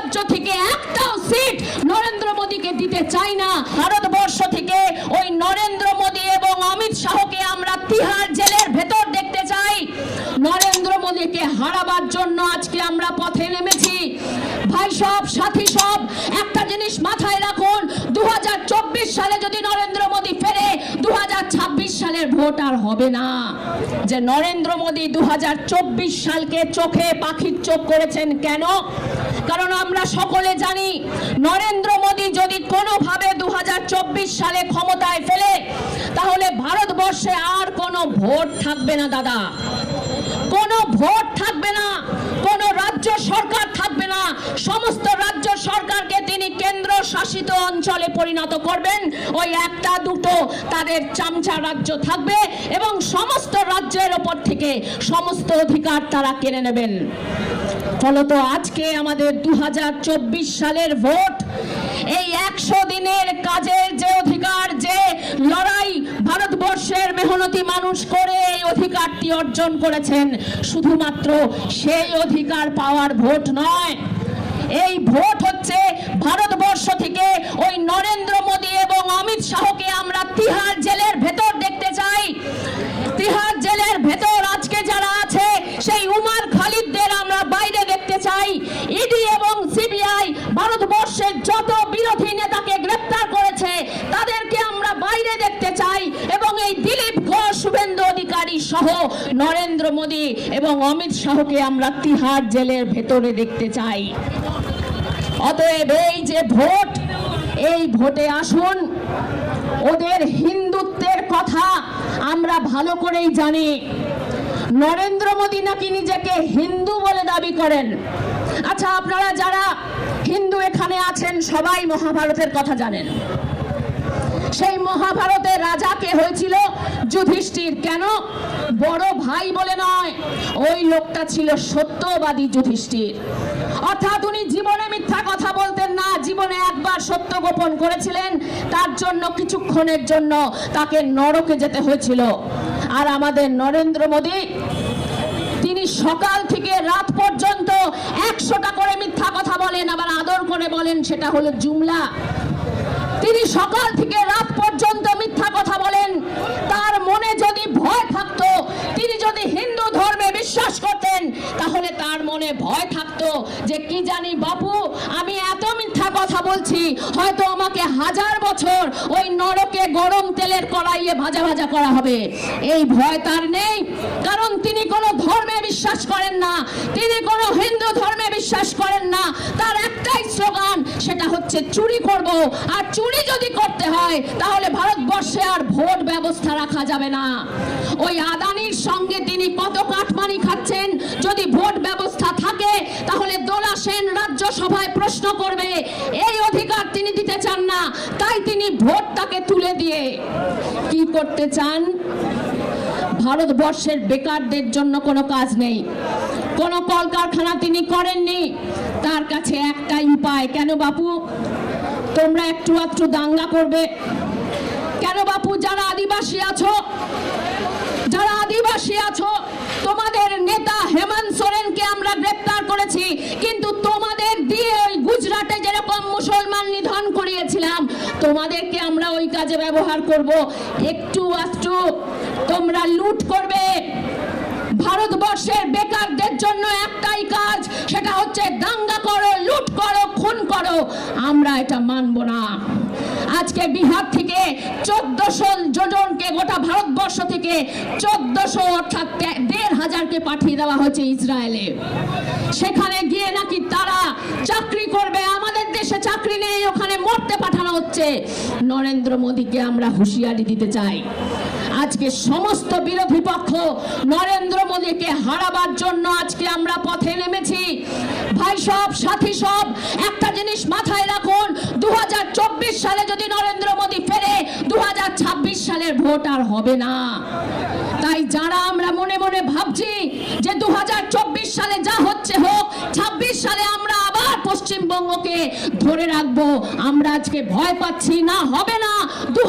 রাজ্য থেকে একটাও সিট নরেন্দ্র মোদীকে দিতে চাই না। ভারতবর্ষ থেকে ওই নরেন্দ্র মোদী এবং অমিত শাহকে আমরা তিহার জেলের ভেতর দেখতে চাই। নরেন্দ্র মোদীকে হারাবার জন্য আজকে আমরা পথে নেমেছি। ভাই সব, সাথী সব, একটা জিনিস মাথায় রাখুন দু হাজার চব্বিশ সালে যদি নরেন্দ্র মোদী ফেরে দু হাজার ছাব্বিশ সালের ভোট আর হবে না। যে নরেন্দ্র মোদী দু হাজার চব্বিশ সালকে চোখে পাখির চোখ করেছেন কেন? কারণ আমরা সকলে জানি, নরেন্দ্র মোদী যদি কোনোভাবে দু হাজার চব্বিশ সালে ক্ষমতায় ফেলে, তাহলে ভারতবর্ষে আর কোনো ভোট থাকবে না, দাদা। কোনো ভোট থাকবে না, কোনো রাজ্য সরকার থাকবে না। সমস্ত রাজ্য সরকারকে তিনি কেন্দ্র শাসিত অঞ্চলে পরিণত করবেন। ওই একটা, দুটো তাদের চামচা রাজ্য থাকবে এবং সমস্ত রাজ্যের ওপর থেকে সমস্ত অধিকার তারা কেড়ে নেবেন। ফলত আজকে আমাদের দু সালের ভোট। এই একশো দিনের কাজের যে অধিকার, যে লড়াই ভারতবর্ষের মেহনতি মানুষ করে এই অধিকারটি অর্জন করেছেন, শুধুমাত্র সেই অধিকার পাওয়ার ভোট নয়। এই ভোট হচ্ছে ভারতবর্ষ সিবিআই ভারতবর্ষের যত বিরোধী নেতাকে গ্রেপ্তার করেছে, তাদেরকে আমরা বাইরে দেখতে চাই এবং এই দিলীপ ঘোষ, শুভেন্দু অধিকারী সহ নরেন্দ্র মোদী এবং অমিত শাহকে আমরা তিহার জেলের ভেতরে দেখতে চাই। অতএব এই যে ভোট, এই ভোটে আসুন। ওদের হিন্দুত্বের কথা আমরা ভালো করেই জানি। নরেন্দ্র মোদী নাকি নিজেকে হিন্দু বলে দাবি করেন। আচ্ছা আপনারা যারা হিন্দু এখানে আছেন, সবাই মহাভারতের কথা জানেন। সেই মহাভারতের রাজা কে হয়েছিল যুধিষ্ঠির? কেন? বড় ভাই বলে নয়, ওই লোকটা ছিল সত্যবাদী যুধিষ্ঠির। অর্থাৎ উনি জীবনে মিথ্যা কথা বলতেন না, জীবনে একবার সত্য গোপন করেছিলেন, তার জন্য কিছুক্ষণের জন্য তাকে নরকে যেতে হয়েছিল। আর আমাদের নরেন্দ্র মোদী তিনি সকাল থেকে রাত পর্যন্ত একশোটা করে মিথ্যা কথা বলেন, আবার আদর করে বলেন, সেটা হলো জুমলা। তিনি সকাল থেকে রাত পর্যন্ত মিথ্যা কথা বলেন, তার মনে যদি ভয় থাকতো, তিনি যদি হিন্দু ধর্মে বিশ্বাস করতেন, তাহলে তার মনে ভয় থাকতো যে কি জানি বাপু বলছি, হয়তো আমাকে হাজার বছর ওই নরকে গরম তেলের কড়াইয়ে ভাজা ভাজা করা হবে। এই ভয় তার নেই, কারণ তিনি কোনো ধর্মে বিশ্বাস করেন না। তিনি কোনো হিন্দু ধর্মে বিশ্বাস করেন না। তার একটাই স্লোগান, সেটা হচ্ছে চুরি করব। আর চুরি যদি করতে হয়, তাহলে ভারতবর্ষে আর ভোট ব্যবস্থা রাখা যাবে না। ওই আদানির সঙ্গে তিনি কত কাটমানি খাচ্ছেন, যদি ভোট ব্যবস্থা থাকে সেন রাজ্যসভায় প্রশ্ন করবে, এই অধিকার তিনি দিতে চান না, তাই তিনি ভোটটাকে তুলে দিয়ে কি করতে চান? ভারতবর্ষের বেকারদের জন্য কোনো কাজ নেই। কোনো কলকারখানা তিনি করেননি। তার কাছে একটাই উপায়, কেন বাপু? তোমরা একটু একটু দাঙ্গা করবে। কেন বাপু, যারা আদিবাসী আছো, যারা আদিবাসী আছো, তোমাদের নেতা হেমন্ত সোরেনকে ব্যবহার করব। একটু একটু তোমরা লুট করবে। ভারতবর্ষের বেকারদের জন্য একটাই কাজ, সেটা হচ্ছে দাঙ্গা করো, লুট করো, খুন করো। আমরা এটা মানব না। আজকে বিহার থেকে চোদ্দশো জনকে গোটা ভারতবর্ষ থেকে চোদ্দশো, অর্থাৎ দেড় হাজারকে পাঠিয়ে দেওয়া হয়েছে ইসরায়েলে। সেখানে গিয়ে নাকি তারা চাকরি করবে, আমাদের দেশে চাকরি নেই, ওখানে মরতে পাঠানো হচ্ছে। নরেন্দ্র মোদীকে আমরা হুঁশিয়ারি দিতে চাই। আজকে সমস্ত বিরোধী পক্ষ নরেন্দ্র মোদীকে হারাবার জন্য আজকে আমরা পথে নেমেছি। ভাই সব, সাথী সব, একটা জিনিস মাথায় রাখুন দু হাজার চব্বিশ সালে যদি নরেন্দ্র মোদী ফেরে দু সালের ভোট আর হবে না। তাই যারা আমরা মনে মনে ভাবছি যে দু হাজার চব্বিশ সালে যা পশ্চিমবঙ্গকে ধরে রাখব। আমরা আজকে ভয় পাচ্ছি না, হবে না। দু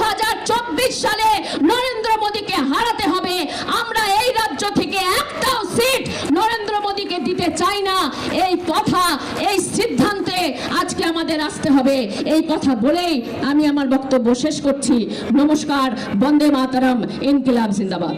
সালে নরেন্দ্র মোদীকে হারাতে হবে। আমরা এই রাজ্য থেকে একটাও সিট নরেন্দ্র মোদীকে দিতে চাই না। এই কথা, এই সিদ্ধান্তে আজকে আমাদের আসতে হবে। এই কথা বলেই আমি আমার বক্তব্য শেষ করছি। নমস্কার, বন্দে মাতারাম, ইনকিলাব জিন্দাবাদ।